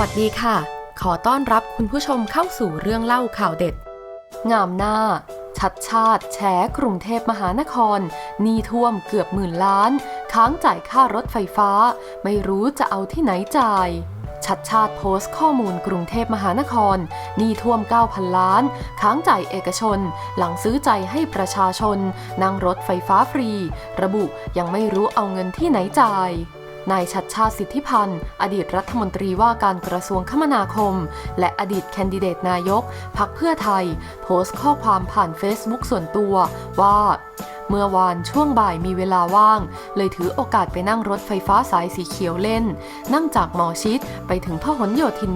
วัสดีค่ะ ขอต้อนรับคุณผู้ชมเข้าสู่เรื่องเล่าข่าวเด็ด งามหน้า ชัดชาติ แฉกรุงเทพมหานครหนี้ท่วมเกือบหมื่นล้าน ค้างจ่ายค่ารถไฟฟ้า ไม่รู้จะเอาที่ไหนจ่าย ชัดชาติโพสต์ข้อมูลกรุงเทพมหานครหนี้ท่วม 9,000 ล้าน ค้างจ่ายเอกชน หลังซื้อใจให้ประชาชน นั่งรถไฟฟ้าฟรี ระบุยังไม่รู้เอาเงินที่ไหนจ่าย นายชัดชาติสิทธิพันธ์ อดีตรัฐมนตรีว่าการกระทรวงคมนาคม และอดีตแคนดิเดตนายกพักเพื่อไทย โพสต์ข้อความผ่าน Facebook ส่วนตัวว่าเมื่อวานช่วงบ่ายมีเวลาว่าง เลยถือโอกาสไปนั่งรถไฟฟ้าสายสีเขียวเล่น นั่งจากหมอชิดไปถึงพหลโยธิน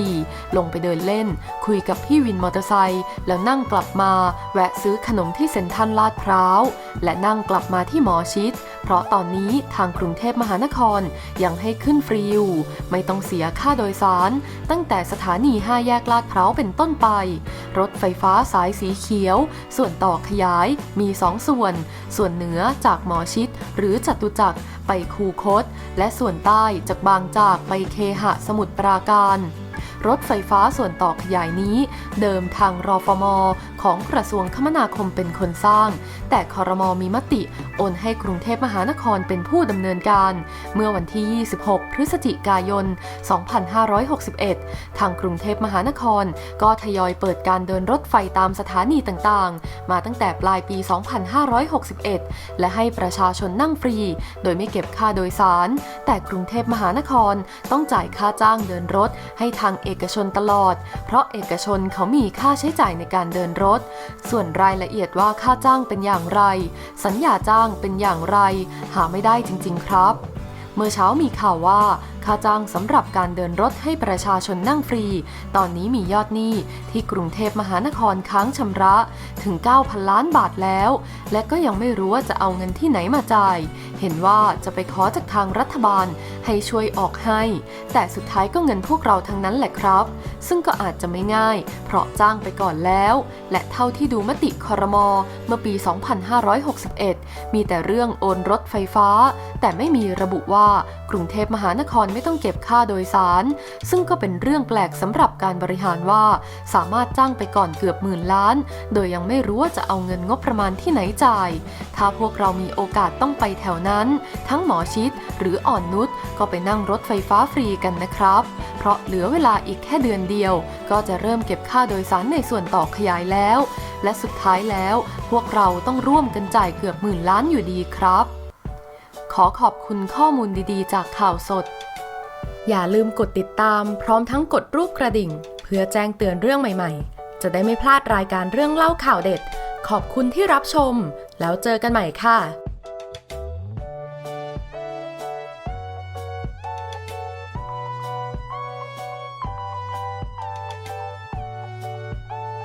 24 ลงไปเดินเล่น คุยกับพี่วินมอเตอร์ไซค์แล้วนั่งกลับมา แวะซื้อขนมที่เซ็นทรัลลาดพร้าว และนั่งกลับมาที่หมอชิด เพราะตอนนี้ทางกรุงเทพมหานครยังให้ขึ้นฟรีอยู่ ไม่ต้องเสียค่าโดยสาร ตั้งแต่สถานี 5 แยกลาดพร้าวเป็นต้นไป รถไฟฟ้าสายสีเขียว ส่วนต่อขยายมี 2 ส่วน ส่วนเหนือจากหมอชิด หรือจตุจักรไปคูคต และส่วนใต้จากบางจากไปเคหะสมุทรปราการ รถไฟฟ้าส่วนต่อขยายนี้ เดิมทางรอฟมของกระทรวงคมนาคมเป็นคนสร้าง แต่คอรมอมีมติ โอนให้กรุงเทพมหานครเป็นผู้ดำเนินการ เมื่อวันที่ 26 พฤศจิกายน 2561 ทางกรุงเทพมหานคร ก็ทยอยเปิดการเดินรถไฟตามสถานีต่างๆ มาตั้งแต่ปลายปี 2561 และให้ประชาชนนั่งฟรี โดยไม่เก็บค่าโดยสาร แต่กรุงเทพมหานครต้องจ่ายค่าจ้างเดินรถให้ทางเอกชนตลอด เพราะเอกชนเขามีค่าใช้จ่ายในการเดินรถ ส่วนรายละเอียดว่าค่าจ้างเป็นอย่างไร สัญญาจ้างเป็นอย่างไร หาไม่ได้จริง ๆ ครับ เมื่อเช้ามีข่าวว่าค่าจ้างสำหรับการเดินรถให้ประชาชนนั่งฟรี ตอนนี้มียอดหนี้ที่กรุงเทพมหานครค้างชำระถึง 9,000 ล้านบาทแล้ว และก็ยังไม่รู้ว่าจะเอาเงินที่ไหนมาจ่าย เห็นว่าจะไปขอจากทางรัฐบาลให้ช่วยออกให้ แต่สุดท้ายก็เงินพวกเราทั้งนั้นแหละครับ ซึ่งก็อาจจะไม่ง่าย เพราะจ้างไปก่อนแล้ว และเท่าที่ดูมติคอรมอเมื่อปี 2561 มีแต่เรื่องโอนรถไฟฟ้า แต่ไม่มีระบุว่ากรุงเทพมหานครไม่ต้องเก็บค่าโดยสาร ซึ่งก็เป็นเรื่องแปลกสำหรับการบริหารว่า สามารถจ้างไปก่อนเกือบหมื่นล้าน โดยยังไม่รู้ว่าจะเอาเงินงบประมาณที่ไหนจ่าย ถ้าพวกเรามีโอกาสต้องไปแถวนั้น ทั้งหมอชิดหรืออ่อนนุชก็ไปนั่งรถไฟฟ้าฟรีกันนะครับ เพราะเหลือเวลาอีกแค่เดือนเดียว ก็จะเริ่มเก็บค่าโดยสารในส่วนต่อขยายแล้ว และสุดท้ายแล้ว พวกเราต้องร่วมกันจ่ายเกือบหมื่นล้านอยู่ดีครับ ขอขอบคุณข้อมูลดีๆ จากข่าวสด อย่าลืมกดติดตาม พร้อมทั้งกดรูปกระดิ่ง เพื่อแจ้งเตือนเรื่องใหม่ ๆ จะได้ไม่พลาดรายการเรื่องเล่าข่าวเด็ดขอบคุณที่รับชม แล้วเจอกันใหม่ค่ะ